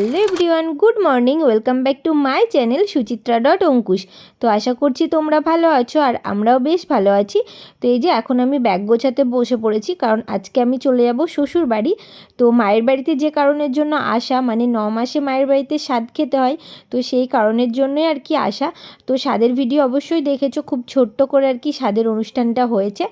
Hello everyone, good morning, welcome back to my channel Suchitra dot Ankush. তো আশা করছি তোমরা ভালো আছো আর আমরাও বেশ ভালো আছি। তো এই যে এখন আমি ব্যাগ গোছাতে বসে পড়েছি, কারণ আজকে আমি চলে যাব শ্বশুর বাড়ি। তো মায়ের বাড়িতে যে কারণের জন্য আসা মানে ন মাসে মায়ের বাড়িতে স্বাদ খেতে হয়, তো সেই কারণের জন্যই আর কি আসা। তো স্বাদের ভিডিও অবশ্যই দেখেছ, খুব ছোট্ট করে আর কি স্বাদের অনুষ্ঠানটা হয়েছে।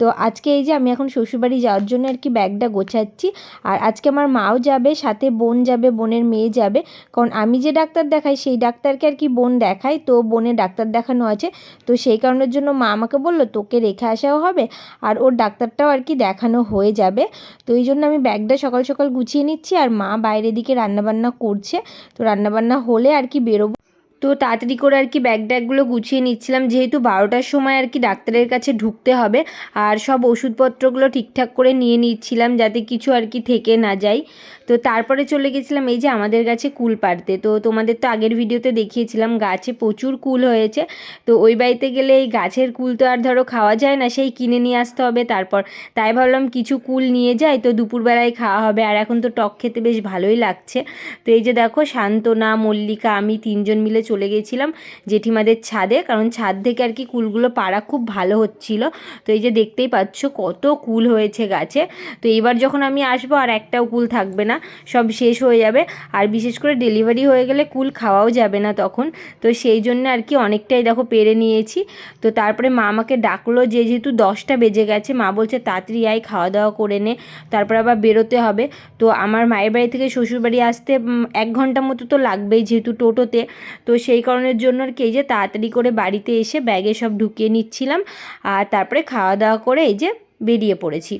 তো আজকে এই যে আমি এখন শ্বশুরবাড়ি যাওয়ার জন্য আর কি ব্যাগটা গোছাচ্ছি। আর আজকে আমার মাও যাবে, সাথে বোন যাবে, বোনের মেয়ে যাবে। কারণ আমি যে ডাক্তার দেখাই, সেই ডাক্তারকে আর কি বোন দেখাই তো বোনের ডাক্তার দেখানো আছে। তো সেই কারণের জন্য মা আমাকে বলল, তোকে রেখে আসাও হবে আর ওর ডাক্তারটাও আর কি দেখানো হয়ে যাবে। তো এই জন্য আমি ব্যাগটা সকাল সকাল গুছিয়ে নিচ্ছি। আর মা বাইরে দিকে রান্নাবান্না করছে। তো রান্নাবান্না হলে আর কি বেরোবো। তো তাড়াতাড়ি করে আর কি ব্যাগ ট্যাগগুলো গুছিয়ে নিচ্ছিলাম। যেহেতু বারোটার সময় আর কি ডাক্তারের কাছে ঢুকতে হবে, আর সব ওষুধপত্রগুলো ঠিকঠাক করে নিয়ে নিচ্ছিলাম যাতে কিছু আর কি থেকে না যায়। তো তারপরে চলে গেছিলাম এই যে আমাদের গাছে কুল পাড়তে। তো তোমাদের তো আগের ভিডিওতে দেখিয়েছিলাম, গাছে প্রচুর কুল হয়েছে। তো ওই বাড়িতে গেলে এই গাছের কুল তো আর ধরো খাওয়া যায় না, সেই কিনে নিয়ে আসতে হবে তারপর। তাই ভাবলাম কিছু কুল নিয়ে যাই, তো দুপুরবেলায় খাওয়া হবে। আর এখন তো টক খেতে বেশ ভালোই লাগছে। তো এই যে দেখো শান্তনা, মল্লিকা, আমি তিনজন মিলে চলে গেছিলাম জেঠিমাদের ছাদে, কারণ ছাদ থেকে আর কি কুলগুলো পাড়া খুব ভালো হচ্ছিল। তো এই যে দেখতেই পাচ্ছ কত কুল হয়েছে গাছে। তো এবার যখন আমি আসব আর একটাও কুল থাকবে না, সব শেষ হয়ে যাবে। আর বিশেষ করে ডেলিভারি হয়ে গেলে কুল খাওয়াও যাবে না তখন। তো সেই জন্য আর কি অনেকটাই দেখো পেরে নিয়েছি। তো তারপরে মা আমাকে ডাকলো যে যেহেতু দশটা বেজে গেছে, মা বলছে তাড়াতাড়ি আয় খাওয়া দাওয়া করে নে, তারপর আবার বেরোতে হবে। তো আমার মায়ের বাড়ি থেকে শ্বশুরবাড়ি আসতে এক ঘণ্টা মতো তো লাগবেই যেহেতু টোটোতে। তো সেই কারণের জন্য আর কি, এই যে তাড়াতাড়ি করে বাড়িতে এসে ব্যাগে সব ঢুকিয়ে নিচ্ছিলাম আর তারপরে খাওয়া দাওয়া করে এই যে বেরিয়ে পড়েছি।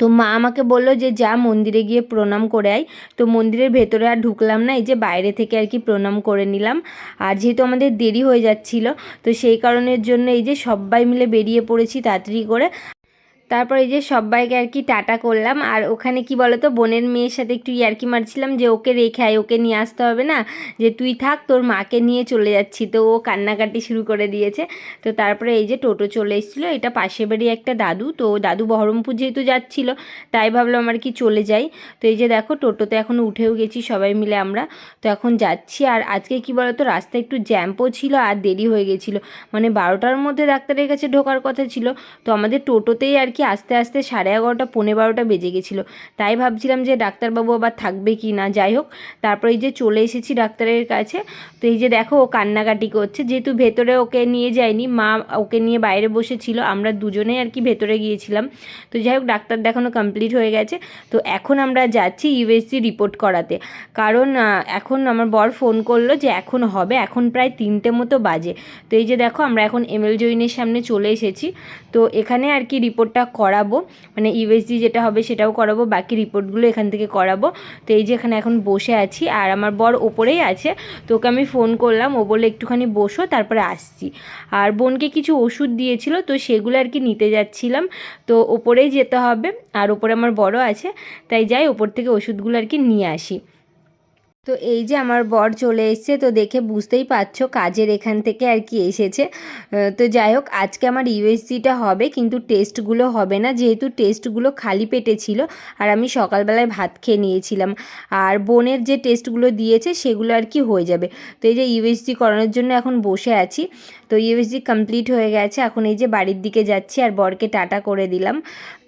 তো মা আমাকে বলল যে যা মন্দিরে গিয়ে প্রণাম করে আয়। তো মন্দিরের ভেতরে আর ঢুকলাম না, এই যে বাইরে থেকে আর কি প্রণাম করে নিলাম। আর যেহেতু আমাদের দেরি হয়ে যাচ্ছিল, তো সেই কারণের জন্য এই যে সবাই মিলে বেরিয়ে পড়েছি তাড়াতাড়ি করে। তারপর এই যে সবাইকে আর কি টাটা করলাম। আর ওখানে কি বলতো, বোনের মেয়ের সাথে একটু ইয়ার্কি মারছিলাম যে ওকে রেখে আয়, ওকে নিয়ে আসতে হবে না। যে তুই থাক, তোর মাকে নিয়ে চলে যাচ্ছি। তো ও কান্নাকাটি শুরু করে দিয়েছে। তো তারপরে এই যে টোটো চলে এসেছিল। এটা পাশে বাড়ি একটা দাদু। তো দাদু বহরমপুর যেহেতু যাচ্ছিল, তাই ভাবলাম আর কি চলে যাই। তো এই যে দেখো, টোটোতে এখন উঠেও গেছি সবাই মিলে আমরা। তো এখন যাচ্ছি। আর আজকে কি বলতো, রাস্তায় একটু জ্যাম্পও ছিল আর দেরি হয়ে গেছিল। মানে বারোটার মধ্যে ডাক্তারের কাছে ঢোকার কথা ছিল। তো আমাদের টোটোতেই আর কি আস্তে আস্তে সাড়ে এগারোটা পনেরো বারোটা বেজে গেছিল। তাই ভাবছিলাম যে ডাক্তারবাবু আবার থাকবে কি না? যাই হোক, তারপর এই যে চলে এসেছি ডাক্তারের কাছে। তো এই যে দেখো, ও কান্নাকাটি করছে। যেহেতু ভেতরে ওকে নিয়ে যায়নি, মা ওকে নিয়ে বাইরে বসেছিল, আমরা দুজনেই আর কি ভেতরে গিয়েছিলাম। তো যাই হোক, ডাক্তার দেখানো কমপ্লিট হয়ে গেছে। তো এখন আমরা যাচ্ছি ইউএসসি রিপোর্ট করাতে। কারণ এখন আমার বর ফোন করল যে এখন হবে, এখন প্রায় তিনটে মতো বাজে। তো এই যে দেখো, আমরা এখন এমএল জৈনের সামনে চলে এসেছি। তো এখানে আর কি রিপোর্টটা করাবো মানে ইউএসজি যেটা হবে সেটাও করাবো, বাকি রিপোর্টগুলো এখান থেকে করাবো। তো এই যে এখানে এখন বসে আছি, আর আমার বর ওপরেই আছে, তো ওকে আমি ফোন করলাম, ও বলে একটুখানি বসো, তারপরে আসছি। আর বোনকে কিছু ওষুধ দিয়েছিল, তো সেগুলো আর কি নিতে যাচ্ছিলাম। তো ওপরেই যেতে হবে, আর ওপরে আমার বড় আছে, তাই যাই, ওপর থেকে ওষুধগুলো আর কি নিয়ে আসি। তো এই যে আমার বর চলে এসছে, তো দেখে বুঝতেই পারছ কাজের এখান থেকে আর কি এসেছে। তো যাই হোক, আজকে আমার ইউএসজিটা হবে, কিন্তু টেস্টগুলো হবে না, যেহেতু টেস্টগুলো খালি পেটে ছিল, আর আমি সকালবেলায় ভাত খেয়ে নিয়েছিলাম। আর বোনের যে টেস্টগুলো দিয়েছে, সেগুলো আর কি হয়ে যাবে। তো এই যে ইউএসজি করানোর জন্য এখন বসে আছি। তো ইউএসজি কমপ্লিট হয়ে গেছে, এখন এই যে বাড়ির দিকে যাচ্ছি, আর বরকে টাটা করে দিলাম।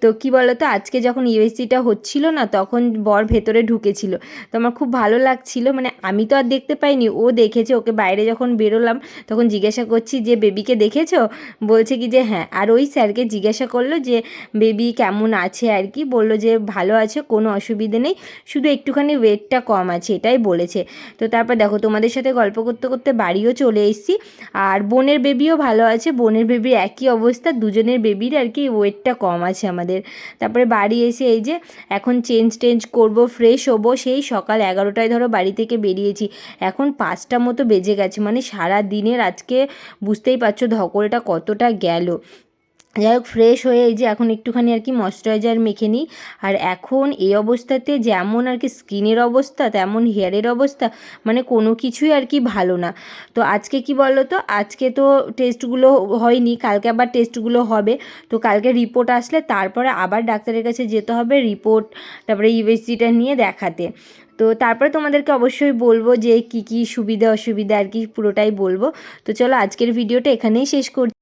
তো কি বলতো, আজকে যখন ইউএসজিটা হচ্ছিল না, তখন বর ভেতরে ঢুকেছিল। তো আমার খুব ভালো লাগছিল মানে আমি তো আর দেখতে পাইনি, ও দেখেছে, ওকে বাইরে যখন বেরোলাম, তখন জিজ্ঞাসা করছি যে, বেবিকে দেখেছ? বলছে কি যে হ্যাঁ। আর ওই স্যারকে জিজ্ঞাসা করল যে, বেবি কেমন আছে আর কি? বলল যে, ভালো আছে, কোনো অসুবিধে নেই, শুধু একটুখানি ওয়েটটা কম আছে, এটাই বলেছে। তো তারপর দেখো, তোমাদের সাথে গল্প করতে করতে বাড়িও চলে এসেছি, আর বোনের বেবিও ভালো আছে, বোনের বেবির একই অবস্থা, দুজনের বেবির আর কি ওয়েটটা কম আছে আমাদের। তারপরে বাড়ি এসে এই যে এখন চেঞ্জ টেঞ্জ করব ফ্রেশ হব, সেই সকাল এগারোটায় ধরো বাড়ি থেকে বেরিয়েছি। এখন পাঁচটা মতো বেজে গেছে মানে সারা দিনের আজকে বুঝতেই পারছ ধকলটা কতটা গেল। যাই হোক ফ্রেশ হয়ে এই যে এখন একটুখানি আর কি ময়শ্চারাইজার মেখে নিই। আর এখন এই অবস্থাতে যেমন আর কি স্কিনের অবস্থা, তেমন হেয়ারের অবস্থা মানে কোনো কিছুই আর কি ভালো না। তো আজকে কি বলো তো আজকে তো টেস্টগুলো হয়নি, কালকে আবার টেস্টগুলো হবে। তো কালকে রিপোর্ট আসলে তারপরে আবার ডাক্তারের কাছে যেতে হবে রিপোর্ট তারপরে ইউএসজিটা নিয়ে দেখাতে। তো তারপরে তোমাদেরকে অবশ্যই বলব যে কি কি সুবিধা অসুবিধা আর কি পুরোটাই বলব। তো চলো আজকের ভিডিওটা এখানেই শেষ করছি